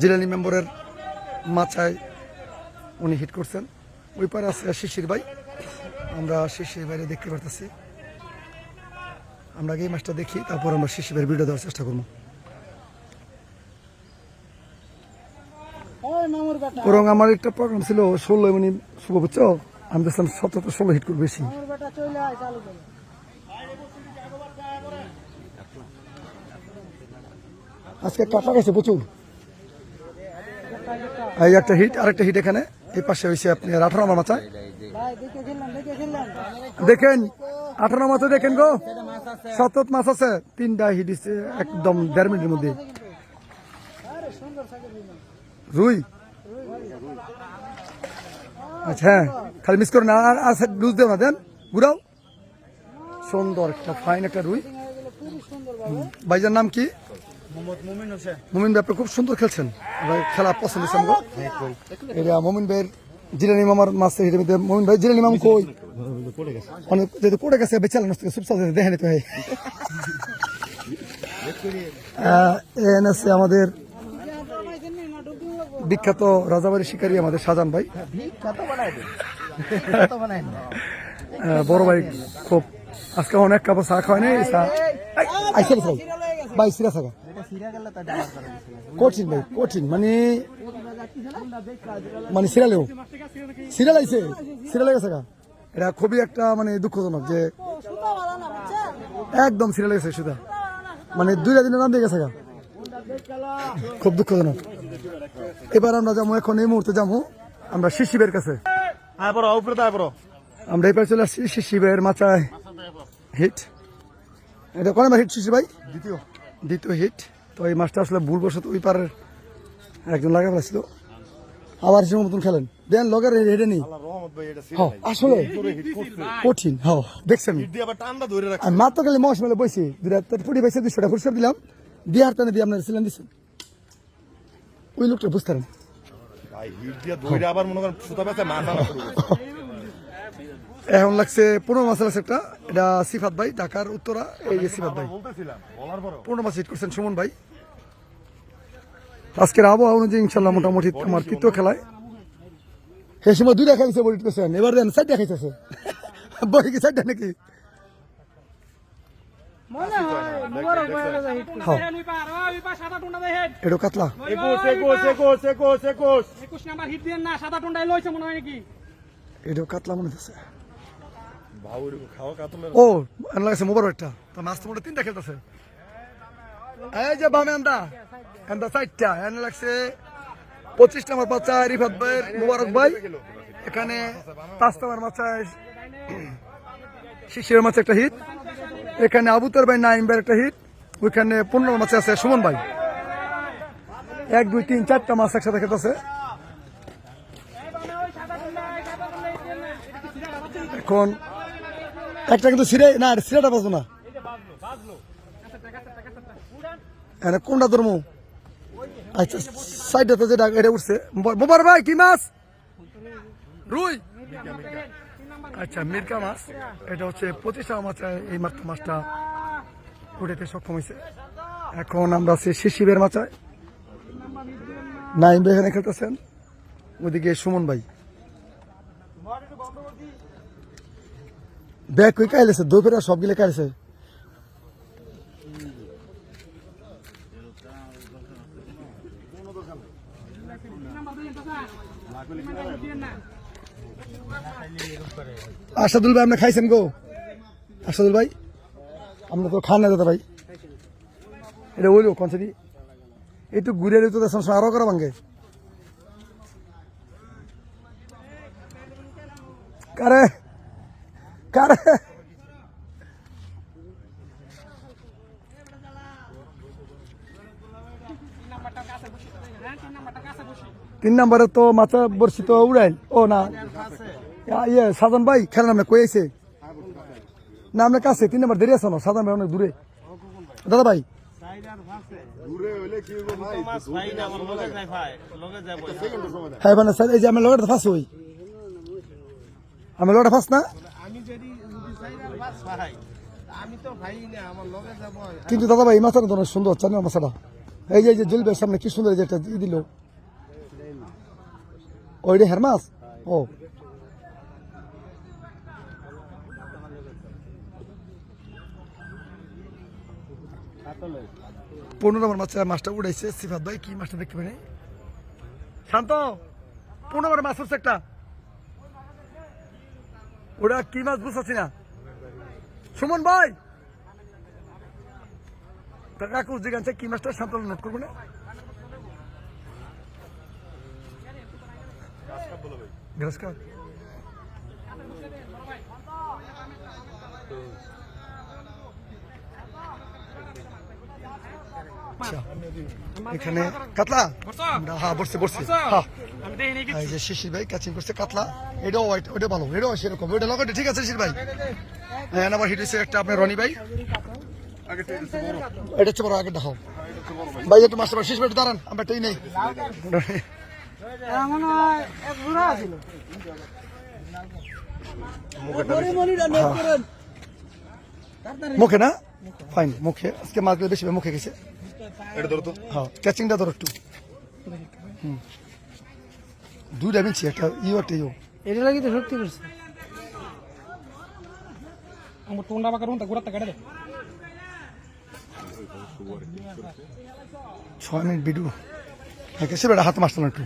জিলানি মেম্বারের মাথায় উনি হিট করছেন। ওই পারে আছে শিশির ভাই। আমরা শিশির বাইরে দেখতে পারতেছি। আমরা এই মাছটা দেখি? তারপর আমরা শিশির ভাইয়ের ভিডিও দেওয়ার চেষ্টা করব। বরং আমার একটা প্রোগ্রাম ছিল ষোলো মানে শুভ বুঝছ? আমি দেখলাম সতেরো ষোলো হিট করব বেশি। আজকে কাটা গেছে প্রচুর। এই একটা হিট আরেকটা হিট এখানে। এই পাশে হয়েছে আপনি আঠারো নম্বর মাথায় দেখেন, আঠারো মাথা দেখেন গো। সতত মাছ আছে। তিনটা হিট দিচ্ছে একদম দেড় মিনিটের মধ্যে। রুই? আচ্ছা হ্যাঁ খালি মিস করুন। আর আর লুজ দেও না, দেন। ঘুরাও। সুন্দর একটা ফাইন একটা রুই। ভাইজার নাম কি? মুমিন ভাই, আপনি খুব সুন্দর খেলছেন। খেলা পছন্দ হয়েছে আমাকে এটা মুমিন ভাইয়ের জিরানি মামার মাছ মধ্যে মুমিন ভাই জিরানি মাম কই? অনেক যেহেতু পড়ে গেছে, বেচাল নষ্ট সুপ দেখেন তো ভাই। আমাদের বিখ্যাত রাজাবাড়ি শিকারী আমাদের শাহজান ভাই। বড় ভাই খুব আজকে অনেক কাপড় চা খাওয়াই নাই, চা আইসে ভাই, সিরা থাকা। কঠিন ভাই কঠিন। মানে মানে সিরিয়ালেও? সিরিয়াল আইছে? সিরিয়াল গেছে গা? এটা খুবই একটা মানে দুঃখজনক যে একদম সিরিয়াল গেছে সুদা মানে দুইটা দিনের নাম দিয়ে গেছে গা। খুব দুঃখজনক। এবার আমরা যাব এখন এই মুহূর্তে যাব আমরা শিশিবের কাছে। আমরা এবার চলে আসছি শিশিবের মাথায়। হিট। এটা কোন হিট শিশি ভাই? দ্বিতীয়। দ্বিতীয় হিট। তো এই মাছটা আসলে ভুলবশত ওই পারের একজন লাগা ফেলেছিল আবার সে মতন খেলেন। দেন লগের হেডে নেই। হ্যাঁ আসলে কঠিন হ্যাঁ দেখছি আমি। মাত্র গেলে মশ মেলে বসি দুটা ফুটি পাইছে দুশো টাকা দিলাম। দিয়ে হার টানে দিয়ে আপনার সিলেন দিচ্ছেন ওই লোকটা বুঝতে পারেন। আবার মনে করেন এখন লাগছে পনেরো মাসের আছে একটা। এটা সিফাত ভাই ঢাকার উত্তরা এই যে সিফাত ভাই। বলতেছিলাম বলার পরও পনেরো মাস হিট করছেন সুমন ভাই। আজকের আবহাওয়া অনুযায়ী ইনশাল্লাহ মোটামুটি আমার তৃতীয় খেলায়। সে সময় দুইটা খাইছে বলি করছেন এবার দেন চারটা খাইতেছে বই কি চারটা নাকি? হ্যাঁ এটা কাতলা। মনে হয় কাতলা মনে হচ্ছে কাতলের ও এনে লাগছে মোবার তো মোটে তিনটা খেলতেছে। এই যে বামে আন্দা। আন্দা চারটা। এনে লাগছে বাচ্চা রিফাত ভাই মুবারক ভাই। এখানে পাঁচ নম্বর বাচ্চায় শিশির মাছ একটা হিট এখানে আবুতর ভাই, নাইম ভাইয়ের একটা হিট ওইখানে পনেরো মাছে আছে সুমন ভাই। এক, দুই, তিন, চারটা মাছ একসাথে খেতেছে এখন একটা কিন্তু সিরে, না সিরেটা বাজবো না। এনে কোনটা ধর্ম আচ্ছা সাইডটাতে যেটা এটা উঠছে। ব- বোবার ভাই, কি মাছ? রুই। আচ্ছা মির্কা মাছ। এটা হচ্ছে পঁচিশ মাছ, এই মাত্র মাছটা উঠেতে সক্ষম হয়েছে। এখন আমরা আছি শিশিবের মাচায়। নাইম এখানে খেলতেছেন। ওদিকে সুমন ভাই। ব্যাগ কই কাইলেছে? সব গিলে কাইলেছে। আসাদুল ভাই, আপনি খাইছেন গো? আসাদুল ভাই, আমরা তো খান না দাদা ভাই। এটা ওইলো কনসারি একটু ঘুরে তো আরও করা ভাঙ্গে? কারে? কারে তিন নম্বরে তো মাথা বর্ষি তো উড়াইল। ও, না। ইয়া- সাধন ভাই খেলা নামে আইছে? না, আপনার কাছে। তিন নম্বর দেরি আছে না? সাধন ভাই অনেক দূরে। দাদা ভাই। হ্যাঁ মানে স্যার, এই যে আমার লগটা ফাঁস হই। আমার লগটা ফাঁস না? মাছ না কিন্তু দাদা ভাই মাছটা তো সুন্দর চার নম্বর মাছটা এই যে এই যে জুলবের সামনে কি সুন্দর যেটা ই দিল। ওইটা হেরমাস ও। পনেরো নম্বর মাছ মাছটা উড়াইছে, সিফাত ভাই, কি মাছটা দেখতে পারে? শান্ত, পনেরো নম্বর মাছ উঠছে একটা। ওটা কি মাছ বুঝতেছি না? সুমন ভাই! কাকু জিজ্ঞাসা কি মাছটা সাঁতার নোট করব না? গ্রাস কাপ এখানে কাতলা? হ্যাঁ বসছে বসছে হ্যাঁ। এই যে শিশির ভাই কাচিং করছে কাতলা। এটাও হোয়াইট ওটা ভালো এটাও সেরকম। লগটে ঠিক আছে শিশির ভাই? হ্যাঁ আবার হিট একটা আপনার রনি ভাই। এটা হচ্ছে বড়। আগে দেখাও ভাই একটু মাস্টার ভাই শেষ ভাই দাঁড়ান আমরা নেই। মনে হয় মুখে না? ফাইন মুখে। আজকে মাছগুলো বেশি মুখে গেছে। এটা ধরো তো। হ্যাঁ ক্যাচিংটা ধরো একটু। হুম। দুইটা মিনছি একটা ইউ একটা ইউ এটা লাগি তো সত্যি করছে। আমার টুন্ডা বাকার উন্তা ঘুরাতে কেটে দে। ছয় মিনিট ভিডিও হ্যাঁ কেসে বেড়া হাত মারতাম একটু।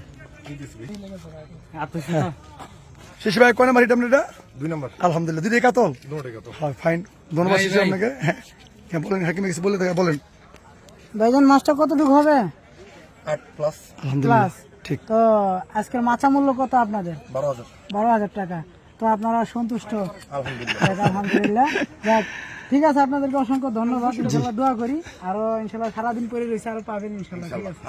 শেষে ভাই কয় নাম্বার হিট আপনার এটা দুই নম্বর। আলহামদুলিল্লাহ দুইটাই কাতল দুটোই হ্যাঁ ফাইন ধন্যবাদ আপনাকে। হ্যাঁ হ্যাঁ বলেন হাকিমে কিছু বলে দেখা বলেন। ভাইজান মাছটা কতটুকু হবে? আট প্লাস আলহামদুলিল্লাহ ঠিক। তো আজকের মাছা মূল্য কত আপনাদের? বারো হাজার। বারো হাজার টাকা। তো আপনারা সন্তুষ্ট? আলহামদুলিল্লাহ। আলহামদুলিল্লাহ। যাক ঠিক আছে আপনাদেরকে অসংখ্য ধন্যবাদ। ইনশাল্লাহ দোয়া করি। আরও ইনশাল্লাহ সারাদিন পরে রয়েছে আরও পাবেন ইনশাল্লাহ ঠিক আছে?